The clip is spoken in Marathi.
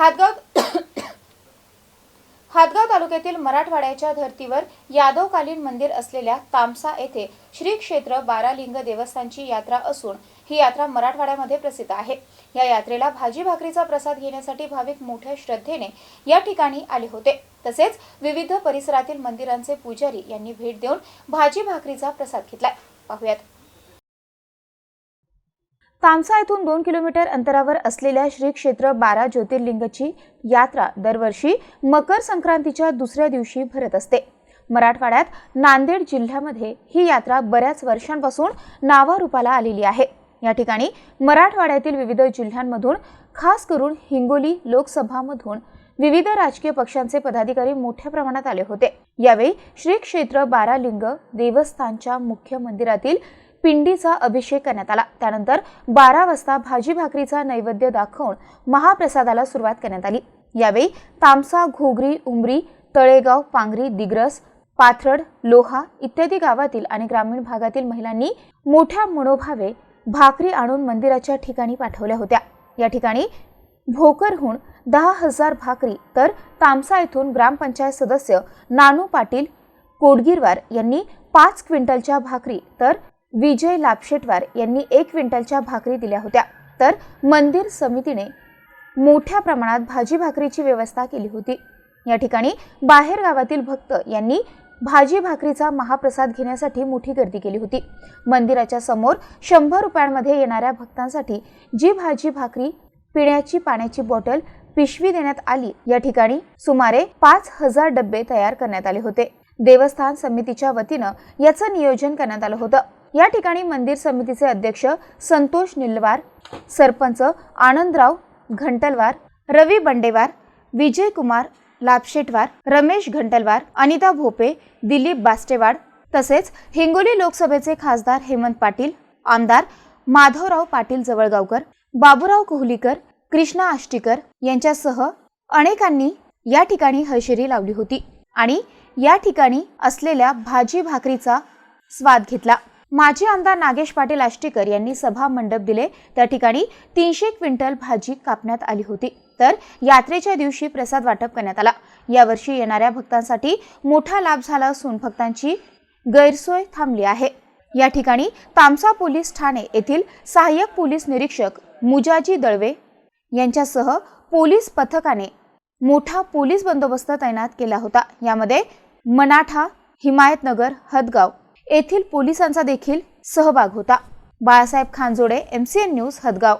हातगाव हातगाव तालुक्यातील मराठवाड्याच्या धर्तीवर यादवकालीन मंदिर असलेल्या तामसा येथे श्री क्षेत्र बारालिंग देवस्थानची यात्रा असून ही यात्रा मराठवाड्यामध्ये प्रसिद्ध आहे. या यात्रेला भाजी भाकरीचा प्रसाद घेण्यासाठी भाविक मोठ्या श्रद्धेने या ठिकाणी आले होते. तसेच विविध परिसरातील मंदिरांचे पुजारी यांनी भेट देऊन भाजी भाकरीचा प्रसाद घेतलाय. पाहुयात. तामसा येथून दोन किलोमीटर अंतरावर असलेल्या श्री क्षेत्र बारा ज्योतिर्लिंगची यात्रा दरवर्षी मकर संक्रांतीच्या दुसऱ्या दिवशी भरत असते. मराठवाड्यात नांदेड जिल्ह्यामध्ये ही यात्रा बऱ्याच वर्षांपासून नावारूपाला आलेली आहे. या ठिकाणी मराठवाड्यातील विविध जिल्ह्यांमधून खास करून हिंगोली लोकसभामधून विविध राजकीय पक्षांचे पदाधिकारी मोठ्या प्रमाणात आले होते. यावेळी श्री क्षेत्र बारालिंग देवस्थानच्या मुख्य मंदिरातील पिंडीचा अभिषेक करण्यात आला. त्यानंतर बारा वाजता भाजी भाकरीचा नैवेद्य दाखवून महाप्रसादाला सुरुवात करण्यात आली. यावेळी तामसा घोगरी उमरी तळेगाव पांगरी दिग्रस पाथरड लोहा इत्यादी गावातील आणि ग्रामीण भागातील महिलांनी मोठ्या मनोभावे भाकरी आणून मंदिराच्या ठिकाणी पाठवल्या होत्या. या ठिकाणी भोकरहून दहा हजार भाकरी तर तामसा येथून ग्रामपंचायत सदस्य नानू पाटील कोडगिरवार यांनी पाच क्विंटलच्या भाकरी तर विजय लापशेटवार यांनी एक क्विंटलच्या भाकरी दिल्या होत्या. तर मंदिर समितीने मोठ्या प्रमाणात भाजी भाकरीची व्यवस्था केली होती. या ठिकाणी बाहेर गावातील भक्त यांनी भाजी भाकरीचा महाप्रसाद घेण्यासाठी मोठी गर्दी केली होती. मंदिराच्या समोर शंभर रुपयांमध्ये येणाऱ्या भक्तांसाठी जी भाजी भाकरी पिण्याची पाण्याची बॉटल पिशवी देण्यात आली या ठिकाणी सुमारे पाच हजार डब्बे तयार करण्यात आले होते. देवस्थान समितीच्या वतीनं याचं नियोजन करण्यात आलं होतं. या ठिकाणी मंदिर समितीचे अध्यक्ष संतोष निलवार सरपंच आनंदराव घंटलवार रवी बंडेवार विजय कुमार लापशेटवार रमेश घंटलवार अनिता भोपे दिलीप बास्टेवाड तसेच हिंगोली लोकसभेचे खासदार हेमंत पाटील आमदार माधवराव पाटील जवळगावकर बाबूराव कोहलीकर कृष्णा आष्टीकर यांच्यासह अनेकांनी या ठिकाणी हजेरी लावली होती आणि या ठिकाणी असलेल्या भाजी भाकरीचा स्वाद घेतला. माजी आमदार नागेश पाटील आष्टीकर यांनी सभा मंडप दिले. त्या ठिकाणी तीनशे क्विंटल भाजी कापण्यात आली होती. तर यात्रेच्या दिवशी प्रसाद वाटप करण्यात आला. यावर्षी येणाऱ्या भक्तांसाठी मोठा लाभ झाला असून भक्तांची गैरसोय थांबली आहे. या ठिकाणी तामसा पोलीस ठाणे येथील सहाय्यक पोलीस निरीक्षक मुजाजी दळवे यांच्यासह पोलीस पथकाने मोठा पोलीस बंदोबस्त तैनात केला होता. यामध्ये मनाठा हिमायतनगर हदगाव येथील पोलिसांचा देखील सहभाग होता. Balasaheb Khanjode M C N news Hadgaon.